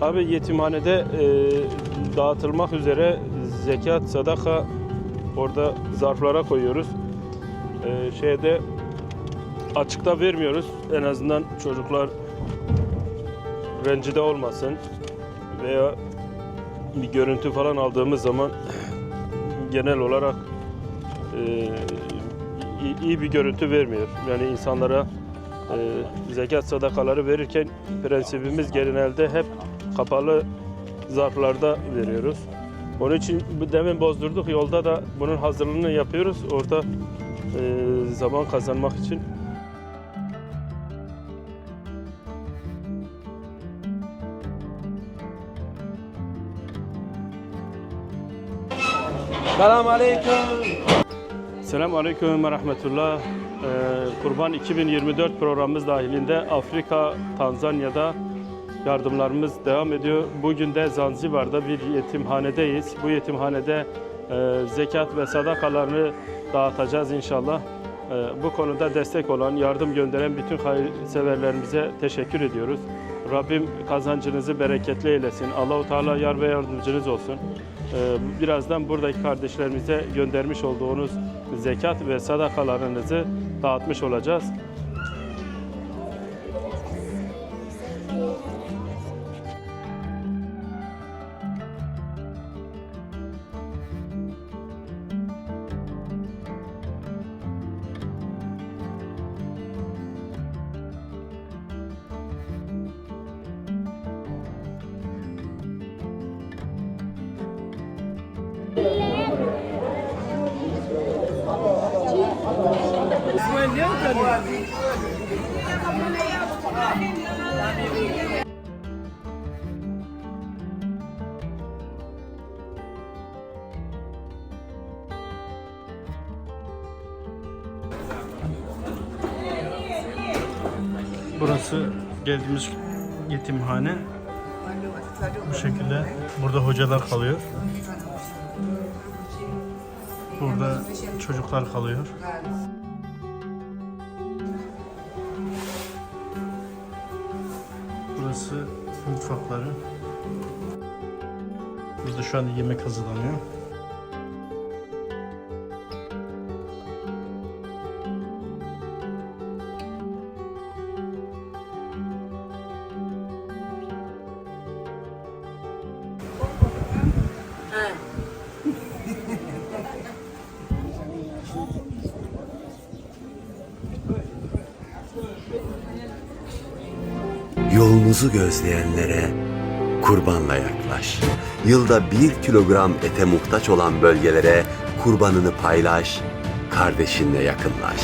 Abi yetimhanede e, dağıtılmak üzere zekat, sadaka orada zarflara koyuyoruz. E, şeyde açıkta vermiyoruz. En azından çocuklar rencide olmasın veya bir görüntü falan aldığımız zaman genel olarak e, iyi- bir görüntü vermiyor. Yani insanlara e, zekat sadakaları verirken prensibimiz genelde hep kapalı zarflarda veriyoruz. Onun için demin bozdurduk yolda da bunun hazırlığını yapıyoruz. Orada e, zaman kazanmak için. Selam aleyküm. Selamun Aleyküm ve Rahmetullah. Ee, Kurban 2024 programımız dahilinde Afrika, Tanzanya'da yardımlarımız devam ediyor. Bugün de Zanzibar'da bir yetimhanedeyiz. Bu yetimhanede e, zekat ve sadakalarını dağıtacağız inşallah. E, bu konuda destek olan, yardım gönderen bütün hayırseverlerimize teşekkür ediyoruz. Rabbim kazancınızı bereketli eylesin. Allahu Teala yar ve yardımcınız olsun. Ee, Birazdan buradaki kardeşlerimize göndermiş olduğunuz zekat ve sadakalarınızı dağıtmış olacağız. Burası geldiğimiz yetimhane. Bu şekilde burada hocalar kalıyor. Burada çocuklar kalıyor. Burası mutfakları. Burada şu anda yemek hazırlanıyor. Yolunuzu gözleyenlere kurbanla yaklaş. Yılda bir kilogram ete muhtaç olan bölgelere kurbanını paylaş, kardeşinle yakınlaş.